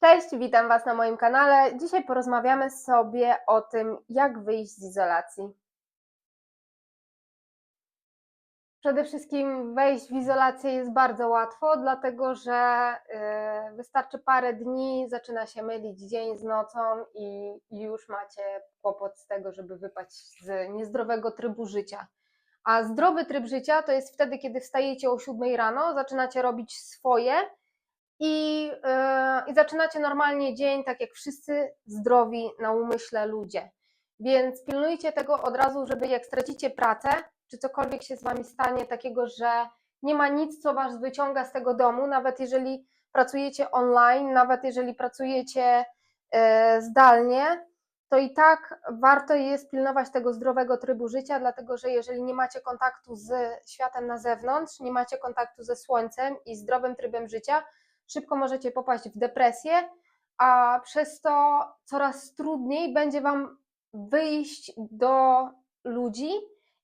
Cześć, witam Was na moim kanale. Dzisiaj porozmawiamy sobie o tym, jak wyjść z izolacji. Przede wszystkim wejść w izolację jest bardzo łatwo, dlatego że y, wystarczy parę dni, zaczyna się mylić dzień z nocą i już macie kłopot z tego, żeby wypaść z niezdrowego trybu życia. A zdrowy tryb życia to jest wtedy, kiedy wstajecie o 7 rano, zaczynacie robić swoje i, yy, i zaczynacie normalnie dzień, tak jak wszyscy zdrowi na umyśle ludzie. Więc pilnujcie tego od razu, żeby jak stracicie pracę, czy cokolwiek się z wami stanie takiego, że nie ma nic, co was wyciąga z tego domu, nawet jeżeli pracujecie online, nawet jeżeli pracujecie yy, zdalnie, to i tak warto jest pilnować tego zdrowego trybu życia, dlatego że jeżeli nie macie kontaktu z światem na zewnątrz, nie macie kontaktu ze słońcem i zdrowym trybem życia, szybko możecie popaść w depresję, a przez to coraz trudniej będzie Wam wyjść do ludzi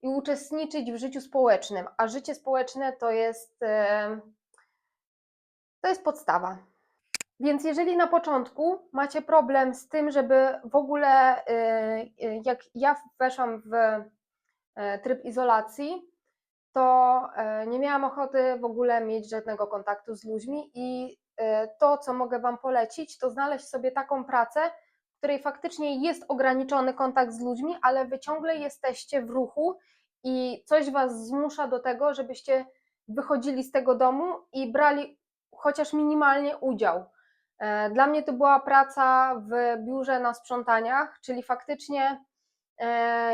i uczestniczyć w życiu społecznym. A życie społeczne to jest, e, to jest podstawa. Więc jeżeli na początku macie problem z tym, żeby w ogóle, e, e, jak ja weszłam w tryb izolacji, to e, nie miałam ochoty w ogóle mieć żadnego kontaktu z ludźmi i e, to, co mogę Wam polecić, to znaleźć sobie taką pracę, w której faktycznie jest ograniczony kontakt z ludźmi, ale Wy ciągle jesteście w ruchu i coś Was zmusza do tego, żebyście wychodzili z tego domu i brali chociaż minimalnie udział. E, dla mnie to była praca w biurze na sprzątaniach, czyli faktycznie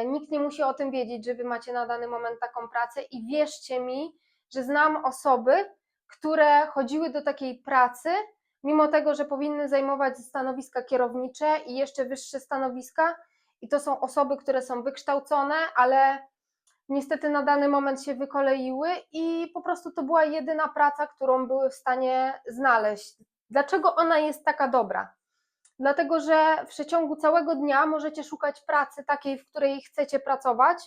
nikt nie musi o tym wiedzieć, że wy macie na dany moment taką pracę i wierzcie mi, że znam osoby, które chodziły do takiej pracy, mimo tego, że powinny zajmować stanowiska kierownicze i jeszcze wyższe stanowiska, i to są osoby, które są wykształcone, ale niestety na dany moment się wykoleiły i po prostu to była jedyna praca, którą były w stanie znaleźć. Dlaczego ona jest taka dobra? Dlatego że w przeciągu całego dnia możecie szukać pracy takiej, w której chcecie pracować.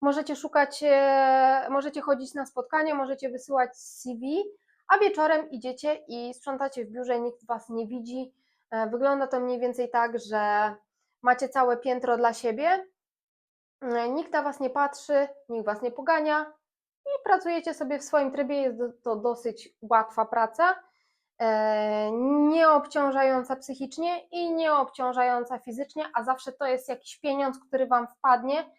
Możecie szukać, e, możecie chodzić na spotkania, możecie wysyłać CV, a wieczorem idziecie i sprzątacie w biurze, nikt was nie widzi. E, wygląda to mniej więcej tak, że macie całe piętro dla siebie, e, nikt na was nie patrzy, nikt was nie pogania i pracujecie sobie w swoim trybie. Jest to dosyć łatwa praca E, nie obciążająca psychicznie i nie obciążająca fizycznie, a zawsze to jest jakiś pieniądz, który Wam wpadnie.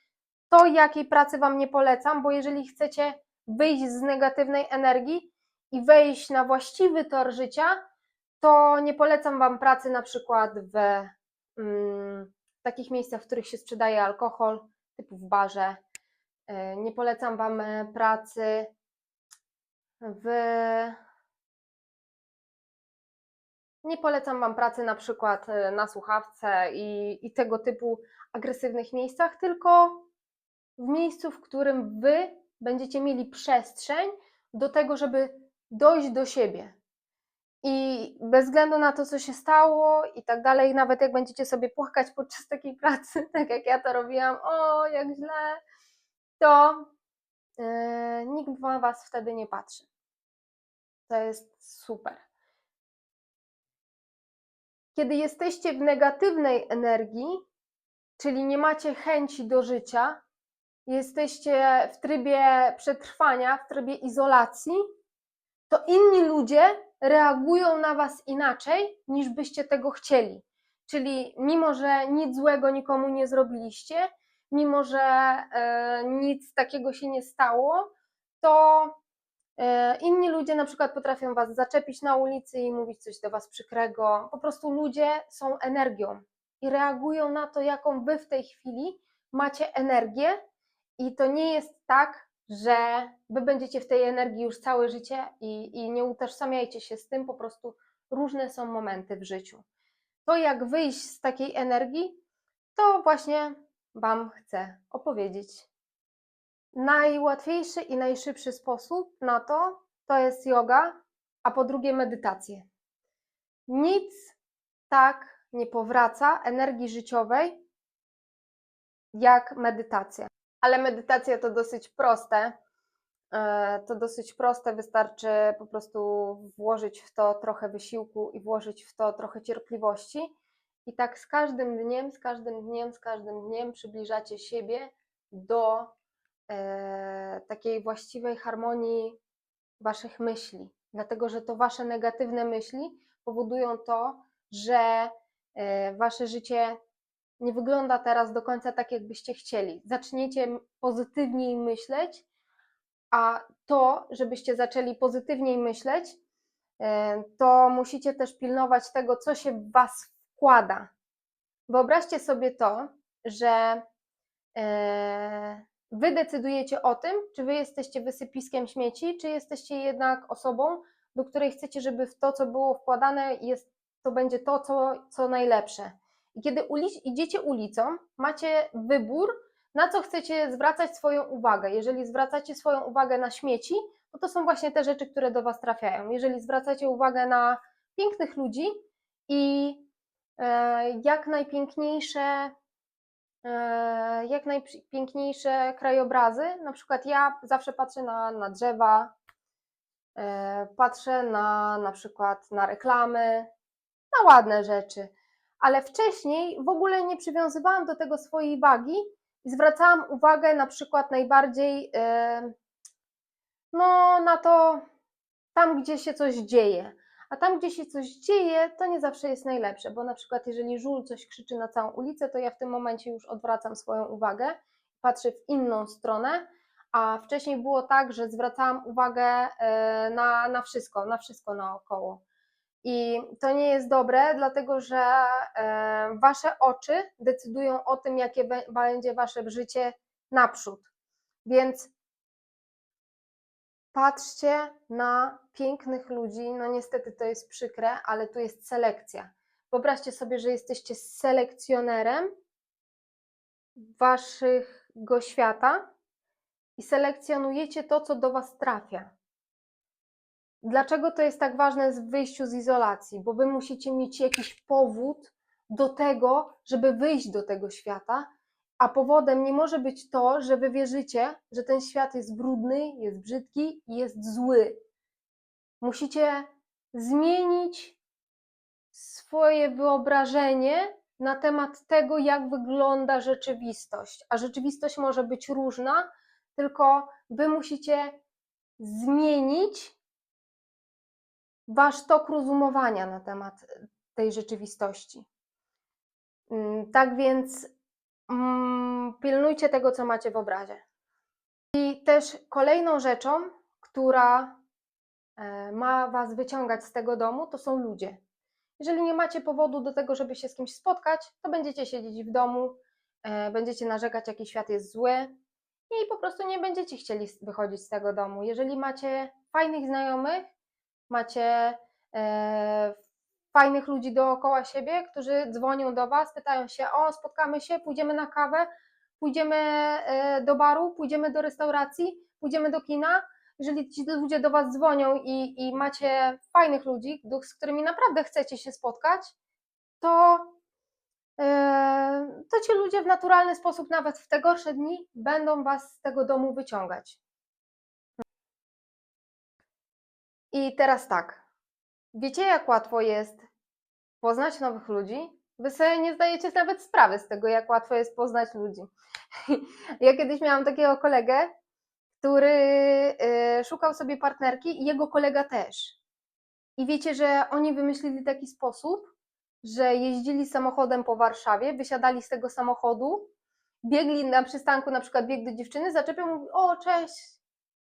To jakiej pracy Wam nie polecam, bo jeżeli chcecie wyjść z negatywnej energii i wejść na właściwy tor życia, to nie polecam Wam pracy na przykład w mm, takich miejscach, w których się sprzedaje alkohol, typu w barze. E, nie polecam Wam pracy w nie polecam Wam pracy na przykład e, na słuchawce i, i tego typu agresywnych miejscach, tylko w miejscu, w którym Wy będziecie mieli przestrzeń do tego, żeby dojść do siebie. I bez względu na to, co się stało i tak dalej, nawet jak będziecie sobie płakać podczas takiej pracy, tak jak ja to robiłam, o, jak źle, to yy, nikt na Was wtedy nie patrzy. To jest super. Kiedy jesteście w negatywnej energii, czyli nie macie chęci do życia, jesteście w trybie przetrwania, w trybie izolacji, to inni ludzie reagują na was inaczej, niż byście tego chcieli. Czyli mimo, że nic złego nikomu nie zrobiliście, mimo, że e, nic takiego się nie stało, to inni ludzie na przykład potrafią was zaczepić na ulicy i mówić coś do was przykrego. Po prostu ludzie są energią i reagują na to, jaką wy w tej chwili macie energię. I to nie jest tak, że wy będziecie w tej energii już całe życie i, i nie utożsamiajcie się z tym, po prostu różne są momenty w życiu. To, jak wyjść z takiej energii, to właśnie Wam chcę opowiedzieć. Najłatwiejszy i najszybszy sposób na to to jest yoga, a po drugie medytacje. Nic tak nie powraca energii życiowej jak medytacja. Ale medytacja to dosyć proste, E, To dosyć proste, wystarczy po prostu włożyć w to trochę wysiłku i włożyć w to trochę cierpliwości. I tak z każdym dniem, z każdym dniem, z każdym dniem przybliżacie siebie do e, takiej właściwej harmonii waszych myśli. Dlatego, że to wasze negatywne myśli powodują to, że e, wasze życie nie wygląda teraz do końca tak, jakbyście chcieli. Zaczniecie pozytywniej myśleć, a to, żebyście zaczęli pozytywniej myśleć, e, to musicie też pilnować tego, co się w was wkłada. Wyobraźcie sobie to, że wy decydujecie o tym, czy wy jesteście wysypiskiem śmieci, czy jesteście jednak osobą, do której chcecie, żeby w to, co było wkładane, jest, to będzie to, co, co najlepsze. I kiedy uli- idziecie ulicą, macie wybór, na co chcecie zwracać swoją uwagę. Jeżeli zwracacie swoją uwagę na śmieci, no to są właśnie te rzeczy, które do Was trafiają. Jeżeli zwracacie uwagę na pięknych ludzi i e, jak najpiękniejsze, jak najpiękniejsze krajobrazy, na przykład ja zawsze patrzę na, na drzewa, e, patrzę na na przykład na reklamy, na ładne rzeczy, ale wcześniej w ogóle nie przywiązywałam do tego swojej wagi i zwracałam uwagę na przykład najbardziej e, no, na to tam, gdzie się coś dzieje. A tam, gdzie się coś dzieje, to nie zawsze jest najlepsze, bo na przykład jeżeli żul coś krzyczy na całą ulicę, to ja w tym momencie już odwracam swoją uwagę, patrzę w inną stronę, a wcześniej było tak, że zwracałam uwagę e, na, na wszystko, na wszystko naokoło. I to nie jest dobre, dlatego że e, wasze oczy decydują o tym, jakie będzie wasze życie naprzód. Więc patrzcie na pięknych ludzi. No niestety to jest przykre, ale tu jest selekcja. Wyobraźcie sobie, że jesteście selekcjonerem waszego świata i selekcjonujecie to, co do was trafia. Dlaczego to jest tak ważne w wyjściu z izolacji? Bo wy musicie mieć jakiś powód do tego, żeby wyjść do tego świata, a powodem nie może być to, że wy wierzycie, że ten świat jest brudny, jest brzydki i jest zły. Musicie zmienić swoje wyobrażenie na temat tego, jak wygląda rzeczywistość. A rzeczywistość może być różna, tylko wy musicie zmienić wasz tok rozumowania na temat tej rzeczywistości. Mm, Tak więc mm, pilnujcie tego, co macie w obrazie. I też kolejną rzeczą, która e, ma was wyciągać z tego domu, to są ludzie. Jeżeli nie macie powodu do tego, żeby się z kimś spotkać, to będziecie siedzieć w domu, e, będziecie narzekać, jaki świat jest zły i po prostu nie będziecie chcieli wychodzić z tego domu. Jeżeli macie fajnych znajomych, macie e, fajnych ludzi dookoła siebie, którzy dzwonią do Was, pytają się: O, spotkamy się, pójdziemy na kawę, pójdziemy e, do baru, pójdziemy do restauracji, pójdziemy do kina. Jeżeli ci ludzie do Was dzwonią i, i macie fajnych ludzi, z którymi naprawdę chcecie się spotkać, to, e, to ci ludzie w naturalny sposób, nawet w te gorsze dni, będą Was z tego domu wyciągać. I teraz tak. Wiecie, jak łatwo jest poznać nowych ludzi? Wy sobie nie zdajecie nawet sprawy z tego, jak łatwo jest poznać ludzi. Ja kiedyś miałam takiego kolegę, który y, szukał sobie partnerki i jego kolega też. I wiecie, że oni wymyślili taki sposób, że jeździli samochodem po Warszawie, wysiadali z tego samochodu, biegli na przystanku, na przykład biegł do dziewczyny, zaczepiał, mówi, o cześć,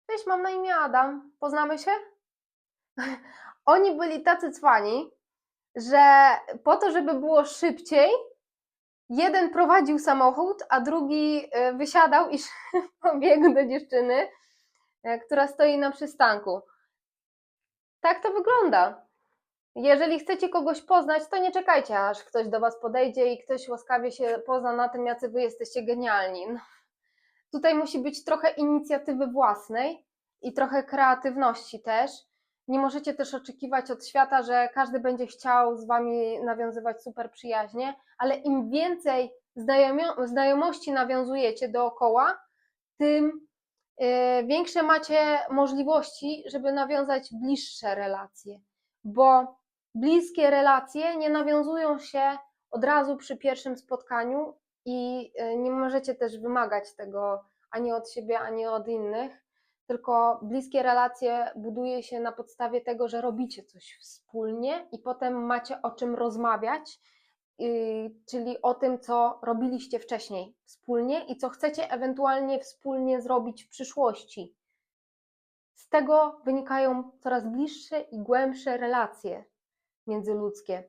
cześć, mam na imię Adam, poznamy się? Oni byli tacy cwani, że po to, żeby było szybciej, jeden prowadził samochód, a drugi e, wysiadał i pobiegł do dziewczyny, e, która stoi na przystanku. Tak to wygląda. Jeżeli chcecie kogoś poznać, to nie czekajcie, aż ktoś do Was podejdzie i ktoś łaskawie się pozna na tym, jacy Wy jesteście genialni. No. Tutaj musi być trochę inicjatywy własnej i trochę kreatywności też. Nie możecie też oczekiwać od świata, że każdy będzie chciał z Wami nawiązywać super przyjaźnie, ale im więcej znajomio- znajomości nawiązujecie dookoła, tym yy, większe macie możliwości, żeby nawiązać bliższe relacje, bo bliskie relacje nie nawiązują się od razu przy pierwszym spotkaniu i yy, nie możecie też wymagać tego ani od siebie, ani od innych, tylko bliskie relacje buduje się na podstawie tego, że robicie coś wspólnie i potem macie o czym rozmawiać, yy, czyli o tym, co robiliście wcześniej wspólnie i co chcecie ewentualnie wspólnie zrobić w przyszłości. Z tego wynikają coraz bliższe i głębsze relacje międzyludzkie.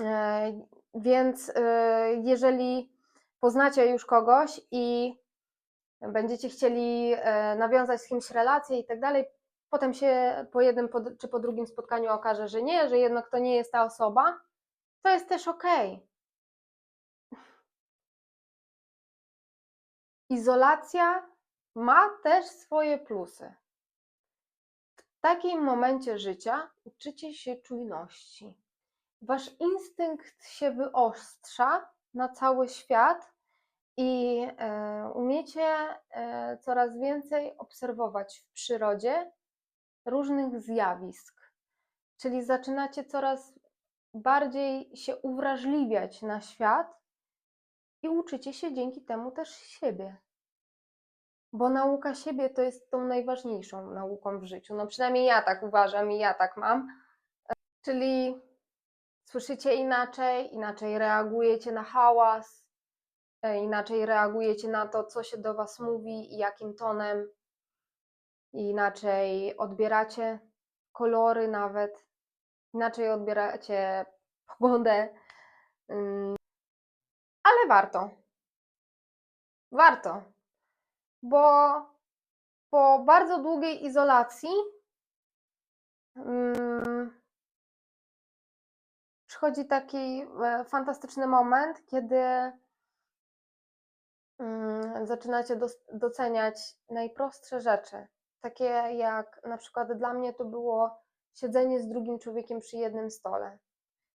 E, Więc e, jeżeli poznacie już kogoś i będziecie chcieli e, nawiązać z kimś relacje i tak dalej, potem się po jednym czy po drugim spotkaniu okaże, że nie, że jednak to nie jest ta osoba, to jest też okej. Izolacja ma też swoje plusy. W takim momencie życia uczycie się czujności. Wasz instynkt się wyostrza na cały świat i e, umiecie e, coraz więcej obserwować w przyrodzie różnych zjawisk. Czyli zaczynacie coraz bardziej się uwrażliwiać na świat i uczycie się dzięki temu też siebie. Bo nauka siebie to jest tą najważniejszą nauką w życiu. No przynajmniej ja tak uważam i ja tak mam. Czyli słyszycie inaczej, inaczej reagujecie na hałas, e, inaczej reagujecie na to, co się do was mówi i jakim tonem, inaczej odbieracie kolory nawet, inaczej odbieracie pogodę. Ym, Ale warto. Warto. Bo po bardzo długiej izolacji ym, przychodzi taki e, fantastyczny moment, kiedy zaczynacie dos- doceniać najprostsze rzeczy. Takie jak na przykład dla mnie to było siedzenie z drugim człowiekiem przy jednym stole.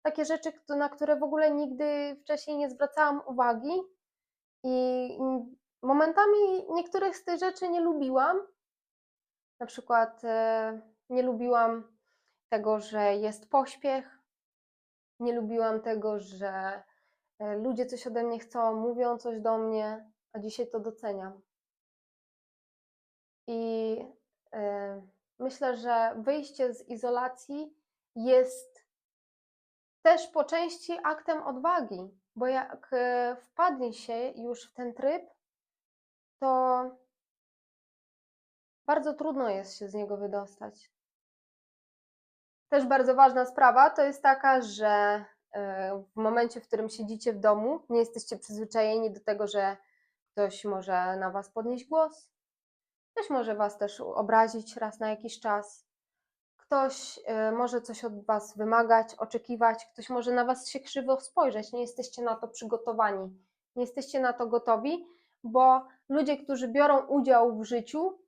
Takie rzeczy, na które w ogóle nigdy wcześniej nie zwracałam uwagi i i momentami niektórych z tych rzeczy nie lubiłam. Na przykład e, nie lubiłam tego, że jest pośpiech, nie lubiłam tego, że e, ludzie coś ode mnie chcą, mówią coś do mnie, a dzisiaj to doceniam. I e, myślę, że wyjście z izolacji jest też po części aktem odwagi, bo jak e, wpadnie się już w ten tryb, to bardzo trudno jest się z niego wydostać. Też bardzo ważna sprawa to jest taka, że e, w momencie, w którym siedzicie w domu, nie jesteście przyzwyczajeni do tego, że ktoś może na was podnieść głos, ktoś może was też obrazić raz na jakiś czas, ktoś e, może coś od was wymagać, oczekiwać, ktoś może na was się krzywo spojrzeć, nie jesteście na to przygotowani, nie jesteście na to gotowi, bo ludzie, którzy biorą udział w życiu,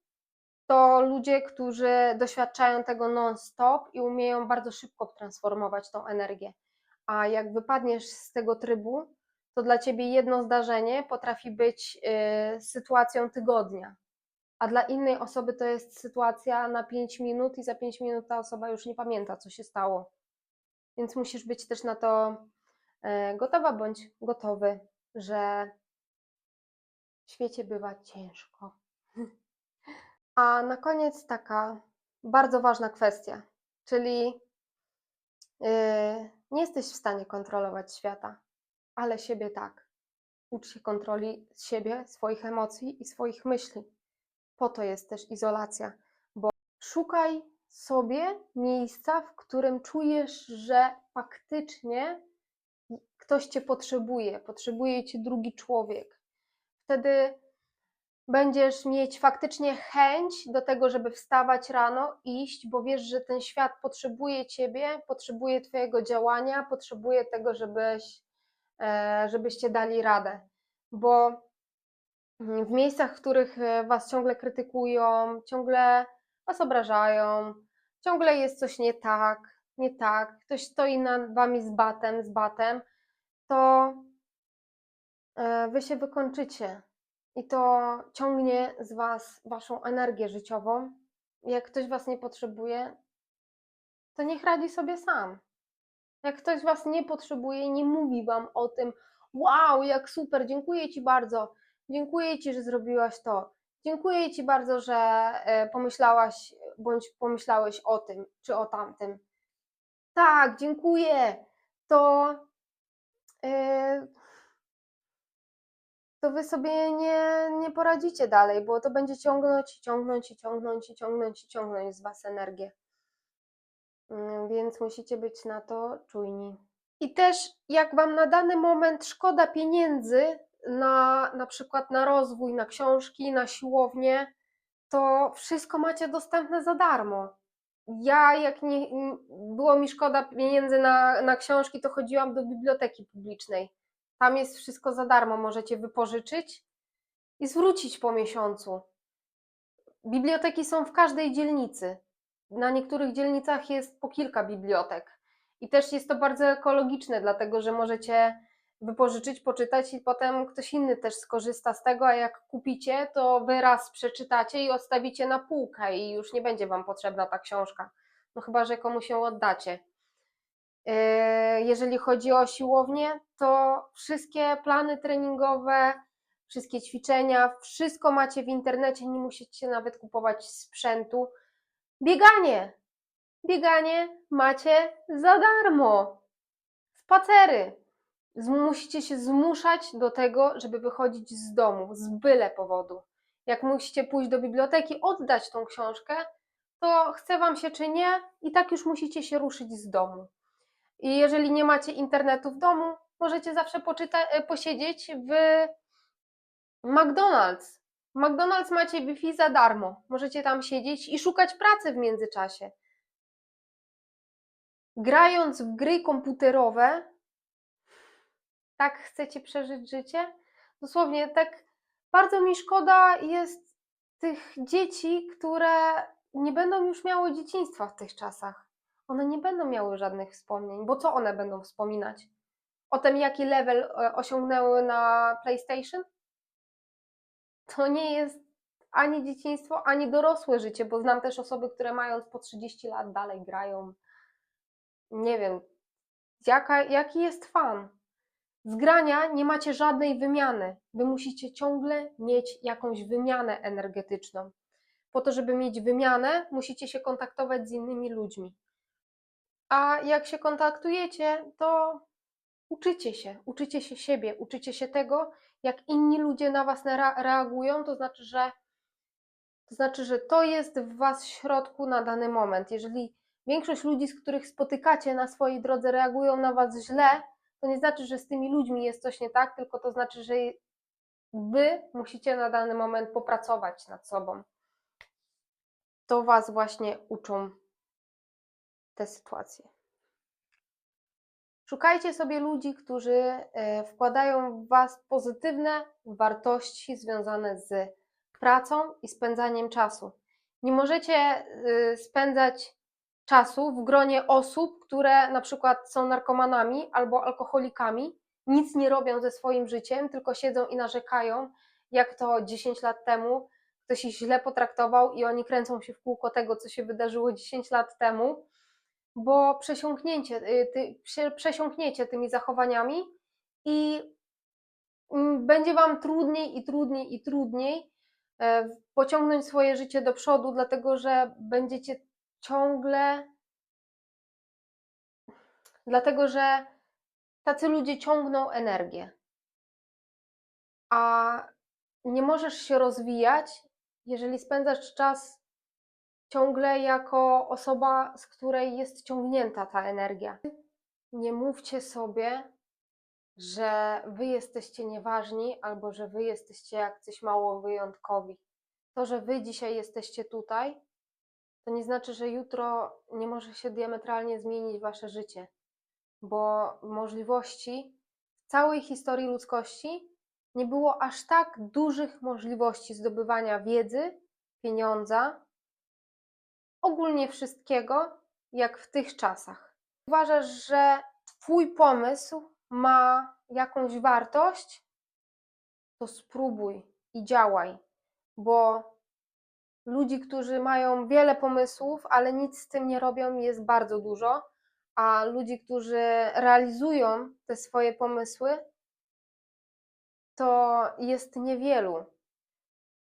to ludzie, którzy doświadczają tego non-stop i umieją bardzo szybko transformować tą energię. A jak wypadniesz z tego trybu, to dla ciebie jedno zdarzenie potrafi być y, sytuacją tygodnia, a dla innej osoby to jest sytuacja na 5 minut i za 5 minut ta osoba już nie pamięta, co się stało. Więc musisz być też na to e, gotowa bądź gotowy, że w świecie bywa ciężko. A na koniec taka bardzo ważna kwestia, czyli yy, nie jesteś w stanie kontrolować świata, ale siebie tak. Ucz się kontroli siebie, swoich emocji i swoich myśli. Po to jest też izolacja, bo szukaj sobie miejsca, w którym czujesz, że faktycznie ktoś cię potrzebuje, potrzebuje cię drugi człowiek. Wtedy będziesz mieć faktycznie chęć do tego, żeby wstawać rano, iść, bo wiesz, że ten świat potrzebuje ciebie, potrzebuje twojego działania, potrzebuje tego, żebyś, żebyście dali radę. Bo w miejscach, w których e, was ciągle krytykują, ciągle was obrażają, ciągle jest coś nie tak, nie tak, ktoś stoi nad wami z batem, z batem, to e, wy się wykończycie i to ciągnie z Was Waszą energię życiową. Jak ktoś Was nie potrzebuje, to niech radzi sobie sam. Jak ktoś Was nie potrzebuje nie mówi Wam o tym, wow, jak super, dziękuję Ci bardzo, dziękuję Ci, że zrobiłaś to, dziękuję Ci bardzo, że e, pomyślałaś bądź pomyślałeś o tym czy o tamtym. Tak, dziękuję, to, e, to Wy sobie nie, nie poradzicie dalej, bo to będzie ciągnąć, i ciągnąć, i ciągnąć, i ciągnąć, i ciągnąć z Was energię. Mm, Więc musicie być na to czujni. I też jak Wam na dany moment szkoda pieniędzy na na przykład na rozwój, na książki, na siłownię, to wszystko macie dostępne za darmo. Ja jak nie, było mi szkoda pieniędzy na, na książki, to chodziłam do biblioteki publicznej. Tam jest wszystko za darmo, możecie wypożyczyć i zwrócić po miesiącu. Biblioteki są w każdej dzielnicy. Na niektórych dzielnicach jest po kilka bibliotek. I też jest to bardzo ekologiczne, dlatego że możecie wypożyczyć, poczytać i potem ktoś inny też skorzysta z tego, a jak kupicie, to wy raz przeczytacie i odstawicie na półkę i już nie będzie wam potrzebna ta książka. No chyba, że komuś ją oddacie. Yy, Jeżeli chodzi o siłownię, to wszystkie plany treningowe, wszystkie ćwiczenia, wszystko macie w internecie, nie musicie nawet kupować sprzętu. Bieganie! Bieganie macie za darmo. Spacery. Musicie się zmuszać do tego, żeby wychodzić z domu, z byle powodu. Jak musicie pójść do biblioteki, oddać tą książkę, to chce wam się czy nie, i tak już musicie się ruszyć z domu. I jeżeli nie macie internetu w domu, możecie zawsze e, posiedzieć w McDonald's. W McDonald's macie Wi-Fi za darmo. Możecie tam siedzieć i szukać pracy w międzyczasie. Grając w gry komputerowe, tak chcecie przeżyć życie? Dosłownie, tak bardzo mi szkoda jest tych dzieci, które nie będą już miały dzieciństwa w tych czasach. One nie będą miały żadnych wspomnień, bo co one będą wspominać? O tym, jaki level e, osiągnęły na PlayStation? To nie jest ani dzieciństwo, ani dorosłe życie, bo znam też osoby, które mając po 30 lat dalej grają. Nie wiem, jaka, jaki jest fan? Z grania nie macie żadnej wymiany. Wy musicie ciągle mieć jakąś wymianę energetyczną. Po to, żeby mieć wymianę, musicie się kontaktować z innymi ludźmi. A jak się kontaktujecie, to uczycie się, uczycie się siebie, uczycie się tego, jak inni ludzie na was reagują, to znaczy, że to znaczy, że to jest w was środku na dany moment. Jeżeli większość ludzi, z których spotykacie na swojej drodze, reagują na was źle, to nie znaczy, że z tymi ludźmi jest coś nie tak, tylko to znaczy, że wy musicie na dany moment popracować nad sobą. To was właśnie uczą te sytuacje. Szukajcie sobie ludzi, którzy e, wkładają w Was pozytywne wartości związane z pracą i spędzaniem czasu. Nie możecie y, spędzać czasu w gronie osób, które na przykład są narkomanami albo alkoholikami, nic nie robią ze swoim życiem, tylko siedzą i narzekają, jak to 10 lat temu ktoś ich źle potraktował i oni kręcą się w kółko tego, co się wydarzyło 10 lat temu bo przesiąknięcie, y, ty, prze- przesiąkniecie tymi zachowaniami i mm, będzie Wam trudniej i trudniej i trudniej e, pociągnąć swoje życie do przodu, dlatego że będziecie ciągle, dlatego że tacy ludzie ciągną energię, a nie możesz się rozwijać, jeżeli spędzasz czas ciągle jako osoba, z której jest ciągnięta ta energia. Nie mówcie sobie, że wy jesteście nieważni albo że wy jesteście jak coś mało wyjątkowi. To, że wy dzisiaj jesteście tutaj, to nie znaczy, że jutro nie może się diametralnie zmienić wasze życie, bo możliwości w całej historii ludzkości nie było aż tak dużych możliwości zdobywania wiedzy, pieniądza, ogólnie wszystkiego, jak w tych czasach. Uważasz, że Twój pomysł ma jakąś wartość, to spróbuj. i działaj, bo ludzi, którzy mają wiele pomysłów, ale nic z tym nie robią, jest bardzo dużo, a ludzi, którzy realizują te swoje pomysły, to jest niewielu.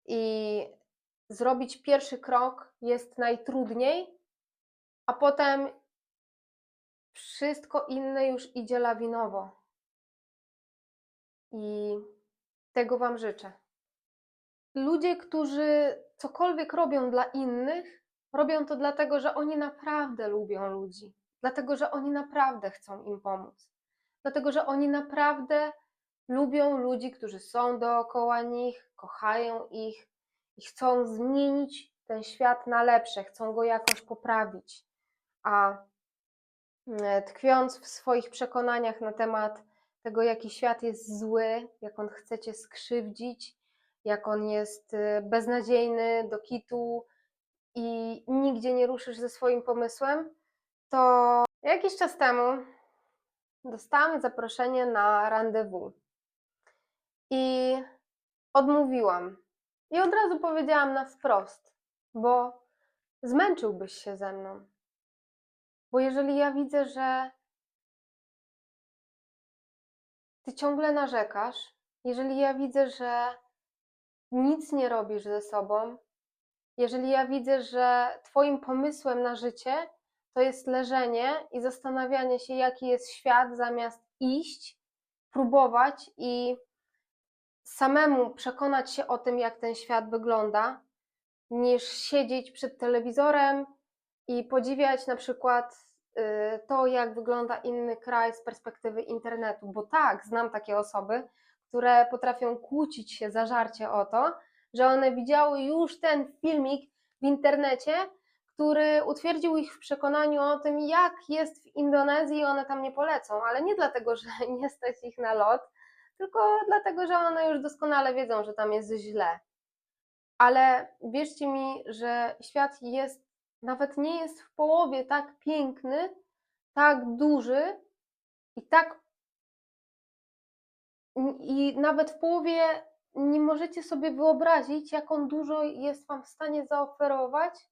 I zrobić pierwszy krok jest najtrudniej, a potem wszystko inne już idzie lawinowo. I tego Wam życzę. Ludzie, którzy cokolwiek robią dla innych, robią to dlatego, że oni naprawdę lubią ludzi, dlatego, że oni naprawdę chcą im pomóc, dlatego, że oni naprawdę lubią ludzi, którzy są dookoła nich, kochają ich i chcą zmienić ten świat na lepsze, chcą go jakoś poprawić. A e, tkwiąc w swoich przekonaniach na temat tego, jaki świat jest zły, jak on chce cię skrzywdzić, jak on jest y, beznadziejny do kitu i nigdzie nie ruszysz ze swoim pomysłem, to jakiś czas temu dostałam zaproszenie na rendezvous i odmówiłam. I od razu powiedziałam na wprost, bo zmęczyłbyś się ze mną. Bo jeżeli ja widzę, że ty ciągle narzekasz, jeżeli ja widzę, że nic nie robisz ze sobą, jeżeli ja widzę, że Twoim pomysłem na życie to jest leżenie i zastanawianie się, jaki jest świat, zamiast iść, próbować i samemu przekonać się o tym, jak ten świat wygląda, niż siedzieć przed telewizorem i podziwiać na przykład y, to, jak wygląda inny kraj z perspektywy internetu. Bo tak, znam takie osoby, które potrafią kłócić się zażarcie o to, że one widziały już ten filmik w internecie, który utwierdził ich w przekonaniu o tym, jak jest w Indonezji i one tam nie polecą, ale nie dlatego, że nie stać ich na lot, tylko dlatego, że one już doskonale wiedzą, że tam jest źle. Ale wierzcie mi, że świat jest, nawet nie jest w połowie tak piękny, tak duży i tak i nawet w połowie nie możecie sobie wyobrazić, jak on dużo jest Wam w stanie zaoferować,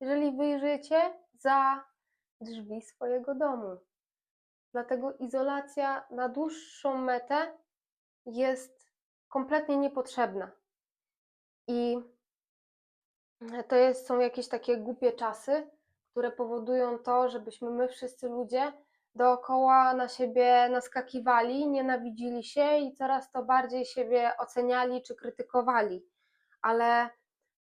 jeżeli wyjrzycie za drzwi swojego domu. Dlatego izolacja na dłuższą metę jest kompletnie niepotrzebna. I to jest, są jakieś takie głupie czasy, które powodują to, żebyśmy my wszyscy ludzie dookoła na siebie naskakiwali, nienawidzili się i coraz to bardziej siebie oceniali czy krytykowali. Ale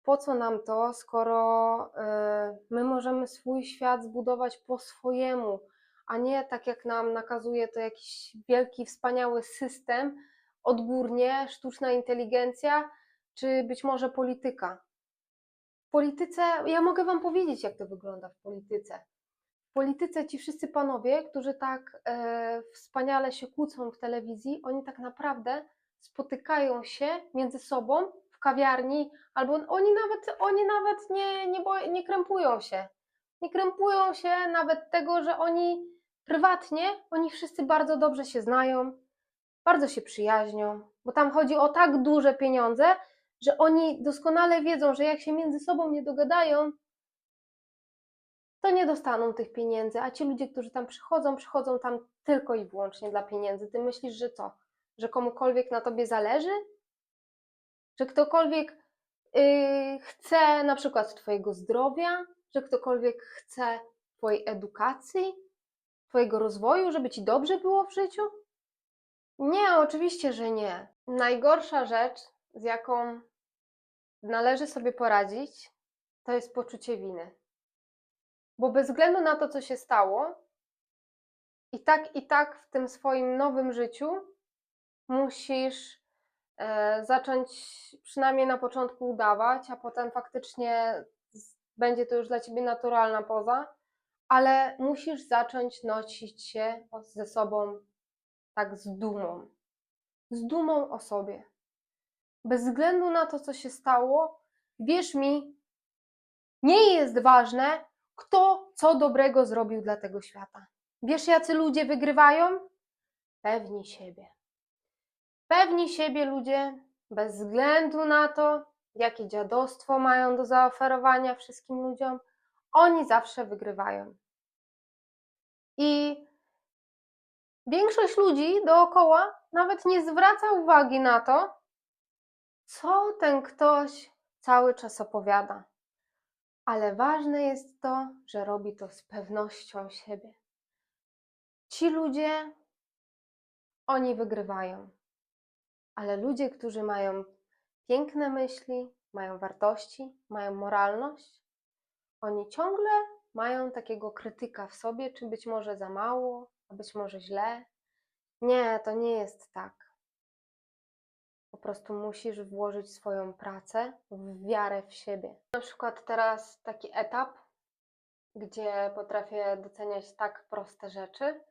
po co nam to, skoro y, my możemy swój świat zbudować po swojemu, a nie tak jak nam nakazuje to jakiś wielki, wspaniały system, odgórnie, sztuczna inteligencja, czy być może polityka. W polityce, ja mogę Wam powiedzieć, jak to wygląda w polityce polityce ci wszyscy panowie, którzy tak e, wspaniale się kłócą w telewizji, oni tak naprawdę spotykają się między sobą w kawiarni, albo oni nawet, oni nawet nie, nie, nie krępują się. Nie krępują się nawet tego, że oni prywatnie, oni wszyscy bardzo dobrze się znają, bardzo się przyjaźnią, bo tam chodzi o tak duże pieniądze, że oni doskonale wiedzą, że jak się między sobą nie dogadają, to nie dostaną tych pieniędzy, a ci ludzie, którzy tam przychodzą, przychodzą tam tylko i wyłącznie dla pieniędzy. Ty myślisz, że co? Że komukolwiek na tobie zależy? Że ktokolwiek yy, chce na przykład twojego zdrowia? Że ktokolwiek chce twojej edukacji? Twojego rozwoju, żeby ci dobrze było w życiu? Nie, oczywiście, że nie. Najgorsza rzecz, z jaką należy sobie poradzić, to jest poczucie winy. Bo bez względu na to, co się stało, i tak, i tak w tym swoim nowym życiu musisz e, zacząć przynajmniej na początku udawać, a potem faktycznie będzie to już dla ciebie naturalna poza, ale musisz zacząć nosić się ze sobą tak z dumą. Z dumą o sobie. Bez względu na to, co się stało, wierz mi, nie jest ważne, kto co dobrego zrobił dla tego świata. Wiesz, jacy ludzie wygrywają? Pewni siebie. Pewni siebie ludzie bez względu na to, jakie dziadostwo mają do zaoferowania wszystkim ludziom, oni zawsze wygrywają. I większość ludzi dookoła nawet nie zwraca uwagi na to, co ten ktoś cały czas opowiada. Ale ważne jest to, że robi to z pewnością siebie. Ci ludzie, oni wygrywają. Ale ludzie, którzy mają piękne myśli, mają wartości, mają moralność, oni ciągle mają takiego krytyka w sobie, czy być może za mało, a być może źle. Nie, to nie jest tak. Po prostu musisz włożyć swoją pracę w wiarę w siebie. Na przykład teraz taki etap, gdzie potrafię doceniać tak proste rzeczy,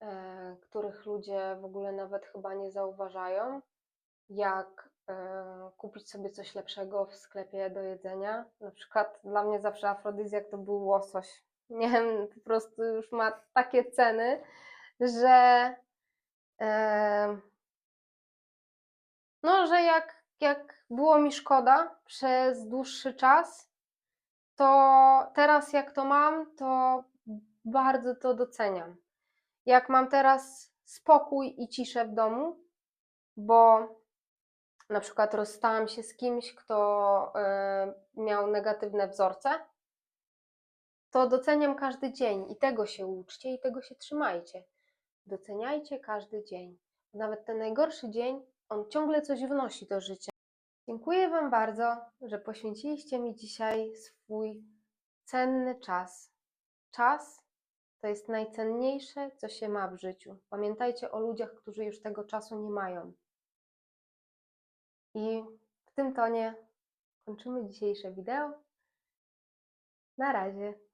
e, których ludzie w ogóle nawet chyba nie zauważają, jak e, kupić sobie coś lepszego w sklepie do jedzenia. Na przykład dla mnie zawsze afrodyzjak to był łosoś. Nie wiem, po prostu już ma takie ceny, że e, no, że jak, jak było mi szkoda przez dłuższy czas, to teraz jak to mam, to bardzo to doceniam. Jak mam teraz spokój i ciszę w domu, bo na przykład rozstałam się z kimś, kto e, miał negatywne wzorce, to doceniam każdy dzień i tego się uczcie i tego się trzymajcie. Doceniajcie każdy dzień. Nawet ten najgorszy dzień, on ciągle coś wnosi do życia. Dziękuję Wam bardzo, że poświęciliście mi dzisiaj swój cenny czas. Czas to jest najcenniejsze, co się ma w życiu. Pamiętajcie o ludziach, którzy już tego czasu nie mają. I w tym tonie kończymy dzisiejsze wideo. Na razie.